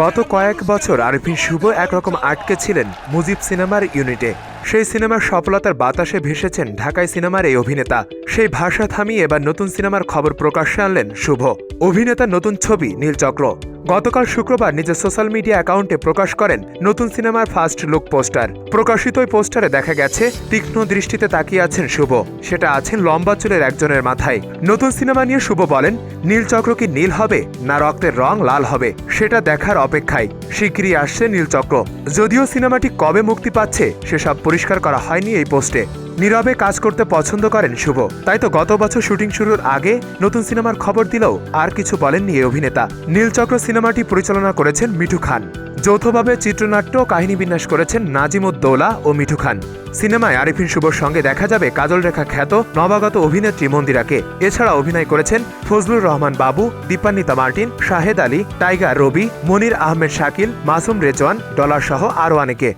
গত কয়েক বছর আরফিন শুভ একরকম আটকে ছিলেন মুজিব সিনেমার ইউনিটে। সেই সিনেমার সফলতার বাতাসে ভেসেছেন ঢাকায় সিনেমার এই অভিনেতা। সেই ভাষা থামিয়ে এবার নতুন সিনেমার খবর প্রকাশ্যে আনলেন শুভ। অভিনেতার নতুন ছবি নীলচক্র গতকাল শুক্রবার নিজের সোশ্যাল মিডিয়া অ্যাকাউন্টে প্রকাশ করেন নতুন সিনেমার ফার্স্ট লুক পোস্টার। প্রকাশিত ওই পোস্টারে দেখা গেছে, তীক্ষ্ণ দৃষ্টিতে তাকিয়ে আছেন শুভ। সেটা আছেন লম্বা চুলের একজনের মাথায়। নতুন সিনেমা নিয়ে শুভ বলেন নীলচক্র কি নীল হবে, না রক্তের রং লাল হবে? সেটা দেখার অপেক্ষায় শিগগিরই আসছে নীলচক্র যদিও সিনেমাটি কবে মুক্তি পাচ্ছে, সেসব পরিষ্কার করা হয়নি এই পোস্টে। নীরবে কাজ করতে পছন্দ করেন শুভ। তাই তো গত বছর শুটিং শুরুর আগে নতুন সিনেমার খবর দিলেও আর কিছু বলেননি এই অভিনেতা। নীলচক্র সিনেমাটি পরিচালনা করেছেন মিঠু খান। যৌথভাবে চিত্রনাট্য কাহিনী বিন্যাস করেছেন নাজিমুদ্দৌলা ও মিঠু খান। সিনেমায় আরিফিন শুভর সঙ্গে দেখা যাবে কাজল রেখা খ্যাত নবাগত অভিনেত্রী মন্দিরাকে। এছাড়া অভিনয় করেছেন Fazlur Rahman Babu, Dipanwita Martin, Shahed Ali, Tiger Robi, Monir Ahmed Shakil, Masum Rezwan Dollar সহ আরও অনেকে।